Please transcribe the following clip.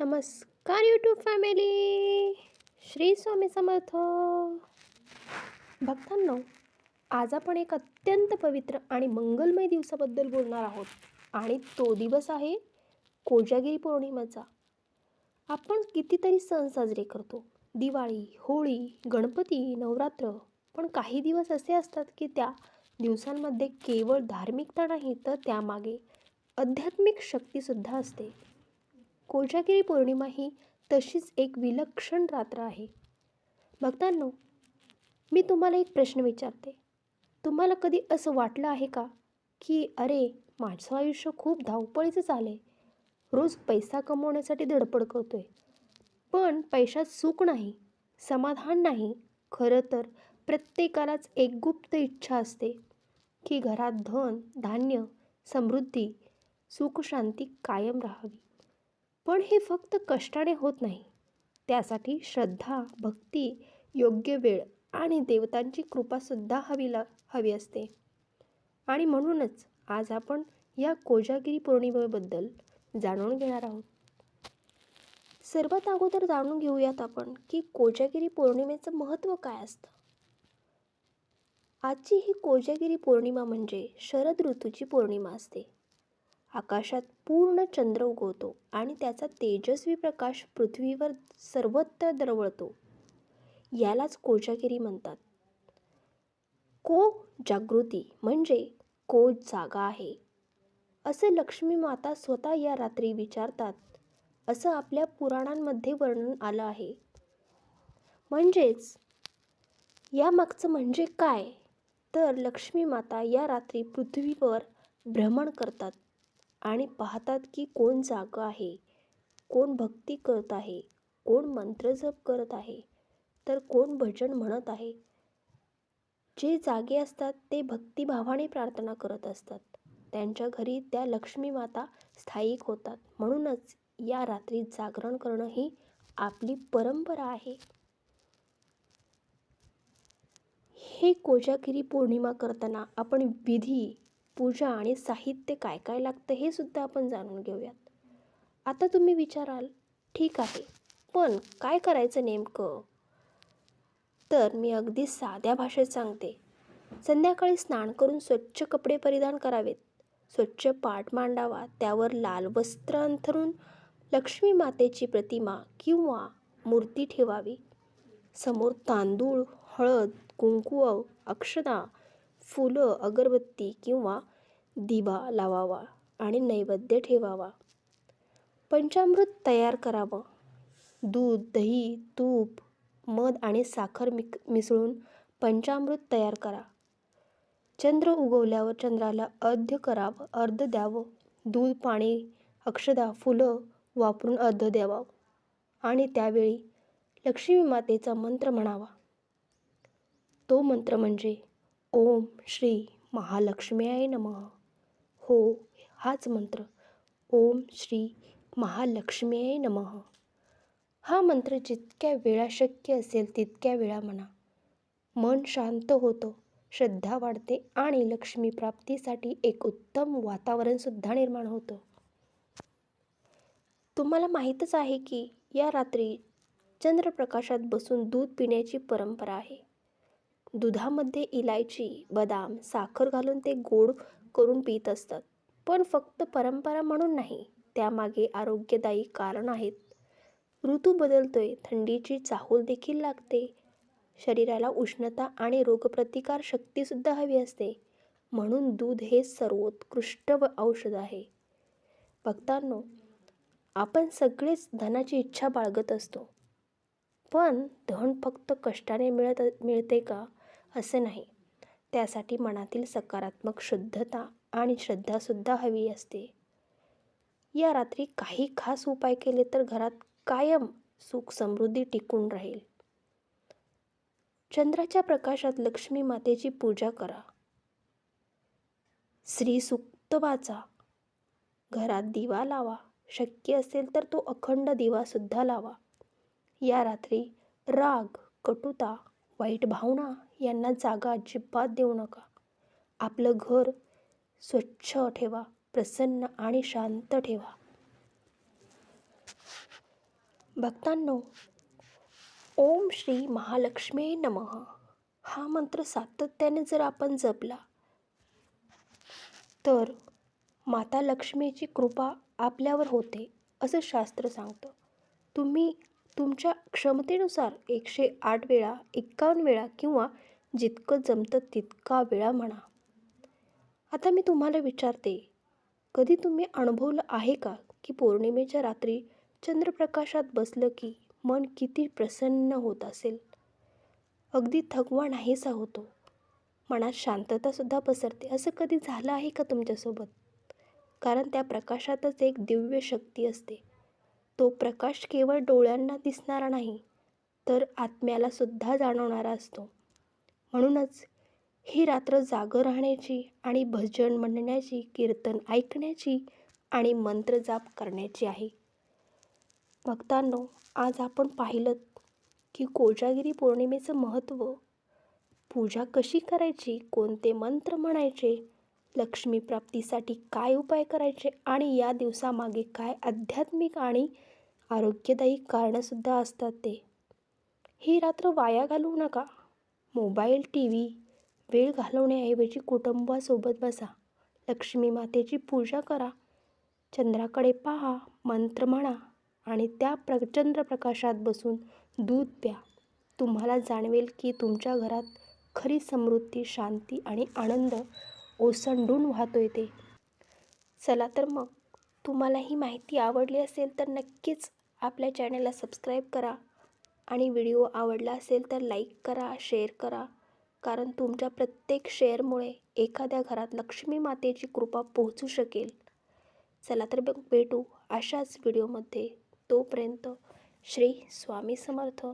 नमस्कार YouTube family Shri Swami Samarth. भक्तांनो आज आपण एक अत्यंत पवित्र आणि मंगलमय दिवसाबद्दल बोलणार आहोत. आणि तो दिवस आहे कोजागिरी पौर्णिमेचा. आपण कितीतरी सण साजरे करतो. दिवाळी होळी गणपती नवरात्र. पण काही दिवस असे असतात की त्या दिवसांमध्ये केवळ धार्मिकता नाही तर त्यामागे आध्यात्मिक शक्तीसुद्धा असते. कोजागिरी पौर्णिमा ही तशीच एक विलक्षण रात्र आहे. भक्तांनो मी तुम्हाला एक प्रश्न विचारते. तुम्हाला कधी असं वाटलं आहे का की अरे माझं आयुष्य खूप धावपळीचं आलं आहे रोज पैसा कमवण्यासाठी धडपड करतो आहे पण पैशात सुख नाही समाधान नाही. खरं तर प्रत्येकालाच एक गुप्त इच्छा असते की घरात धन धान्य समृद्धी सुख शांती कायम राहावी. पण हे फक्त कष्टाने होत नाही. त्यासाठी श्रद्धा भक्ती योग्य वेळ आणि देवतांची कृपासुद्धा हवी ला हवी असते. आणि म्हणूनच आज आपण या कोजागिरी पौर्णिमेबद्दल जाणून घेणार आहोत. सर्वात अगोदर जाणून घेऊयात आपण की कोजागिरी पौर्णिमेचं महत्त्व काय असतं. आजची ही कोजागिरी पौर्णिमा म्हणजे शरद ऋतूची पौर्णिमा असते. आकाशात पूर्ण चंद्र उगवतो आणि त्याचा तेजस्वी प्रकाश पृथ्वीवर सर्वत्र दरवळतो. यालाच कोजागिरी म्हणतात. को जागृती म्हणजे को जागा आहे. असे लक्ष्मी माता स्वतः या रात्री विचारतात असं आपल्या पुराणांमध्ये वर्णन आलं आहे. म्हणजेच यामागचं म्हणजे काय? तर लक्ष्मी माता या रात्री पृथ्वीवर भ्रमण करतात. आणि पाहतात की कोण जागं आहे कोण भक्ती करत आहे कोण मंत्र जप करत आहे तर कोण भजन म्हणत आहे. जे जागे असतात ते भक्तिभावाने प्रार्थना करत असतात. त्यांच्या घरी त्या लक्ष्मी माता स्थायिक होतात. म्हणूनच या रात्री जागरण करणं ही आपली परंपरा आहे. हे कोजागिरी पौर्णिमा करताना आपण विधी पूजा आणि साहित्य काय काय लागतं हे सुद्धा आपण जाणून घेऊयात. आता तुम्ही विचाराल ठीक आहे पण काय करायचं नेमकं? तर मी अगदी साध्या भाषेत सांगते. संध्याकाळी स्नान करून स्वच्छ कपडे परिधान करावेत. स्वच्छ पाठ मांडावा त्यावर लाल वस्त्र अंथरून लक्ष्मी मातेची प्रतिमा किंवा मूर्ती ठेवावी. समोर तांदूळ हळद कुंकू अक्षदा फुलं अगरबत्ती किंवा दिवा लावावा आणि नैवेद्य ठेवावा. पंचामृत तयार करावं. दूध दही तूप मध आणि साखर मिक मिसळून पंचामृत तयार करा. चंद्र उगवल्यावर चंद्राला अर्ध्य करावं अर्ध द्यावं. दूध पाणी अक्षदा फुलं वापरून अर्ध द्यावं. आणि त्यावेळी लक्ष्मी मातेचा मंत्र म्हणावा. तो मंत्र म्हणजे ओम श्री महालक्ष्म्याय नमः. हो हाच मंत्र. ओम श्री महालक्ष्म्याय नमः. हा मंत्र जितक्या वेळा शक्य असेल तितक्या वेळा म्हणा. मन शांत होतं श्रद्धा वाढते आणि लक्ष्मी प्राप्तीसाठी एक उत्तम वातावरणसुद्धा निर्माण होतं. तुम्हाला माहीतच आहे की या रात्री चंद्रप्रकाशात बसून दूध पिण्याची परंपरा आहे. दुधामध्ये इलायची बदाम साखर घालून ते गोड करून पित असतात. पण फक्त परंपरा म्हणून नाही त्यामागे आरोग्यदायी कारण आहेत. ऋतू बदलतोय थंडीची चाहूल देखील लागते. शरीराला उष्णता आणि रोगप्रतिकार शक्तीसुद्धा हवी असते. म्हणून दूध हे सर्वोत्कृष्ट व औषध आहे. भक्तांनो आपण सगळेच धनाची इच्छा बाळगत असतो. पण धन फक्त कष्टाने मिळत मिळते का? असे नाही. त्यासाठी मनातील सकारात्मक शुद्धता आणि श्रद्धासुद्धा हवी असते. या रात्री काही खास उपाय केले तर घरात कायम सुख समृद्धी टिकून राहील. चंद्राच्या प्रकाशात लक्ष्मी मातेची पूजा करा. श्री सुक्त वाचा. घरात दिवा लावा. शक्य असेल तर तो अखंड दिवासुद्धा लावा. या रात्री राग कटुता वाईट भावना यांना जागा अजिबात देऊ नका. आपलं घर स्वच्छ ठेवा प्रसन्न आणि शांत ठेवा. भक्तांनो ओम श्री महालक्ष्मी नमः. हा मंत्र सातत्याने जर आपण जपला तर माता लक्ष्मीची कृपा आपल्यावर होते असं शास्त्र सांगतं. तुम्ही तुमच्या क्षमतेनुसार एकशे आठ वेळा एक्कावन्न वेळा किंवा जितकं जमतं तितका वेळा म्हणा. आता मी तुम्हाला विचारते कधी तुम्ही अनुभवलं आहे का की पौर्णिमेच्या रात्री चंद्रप्रकाशात बसलं की मन किती प्रसन्न होत असेल? अगदी थकवा नाहीसा होतो. मनात शांततासुद्धा पसरते. असं कधी झालं आहे का तुमच्यासोबत? कारण त्या प्रकाशातच एक दिव्य शक्ती असते. तो प्रकाश केवळ डोळ्यांना दिसणारा नाही तर आत्म्याला सुद्धा जाणवणारा असतो. म्हणूनच ही रात्र जागं राहण्याची आणि भजन म्हणण्याची कीर्तन ऐकण्याची आणि मंत्र जाप करण्याची आहे. भक्तांनो आज आपण पाहिलं की कोजागिरी पौर्णिमेचं महत्त्व पूजा कशी करायची कोणते मंत्र म्हणायचे लक्ष्मी प्राप्तीसाठी काय उपाय करायचे आणि या दिवसामागे काय आध्यात्मिक आणि आरोग्यदायी कारणंसुद्धा असतात ते. ही रात्र वाया घालवू नका. मोबाईल टी व्ही वेळ घालवण्याऐवजी कुटुंबासोबत बसा. लक्ष्मी मातेची पूजा करा. चंद्राकडे पहा मंत्र म्हणा आणि त्या प्र प्रकाशात बसून दूध प्या. तुम्हाला जाणवेल की तुमच्या घरात खरी समृद्धी शांती आणि आनंद ओसंडून वाहतोय ते. चला तर मग. तुम्हाला ही माहिती आवडली असेल तर नक्कीच आपल्या चॅनलला सबस्क्राईब करा आणि व्हिडिओ आवडला असेल तर लाईक करा शेअर करा. कारण तुमच्या प्रत्येक शेअरमुळे एखाद्या घरात लक्ष्मी मातेची कृपा पोहोचू शकेल. चला तर भेटू अशाच व्हिडिओमध्ये. तोपर्यंत श्री स्वामी समर्थ.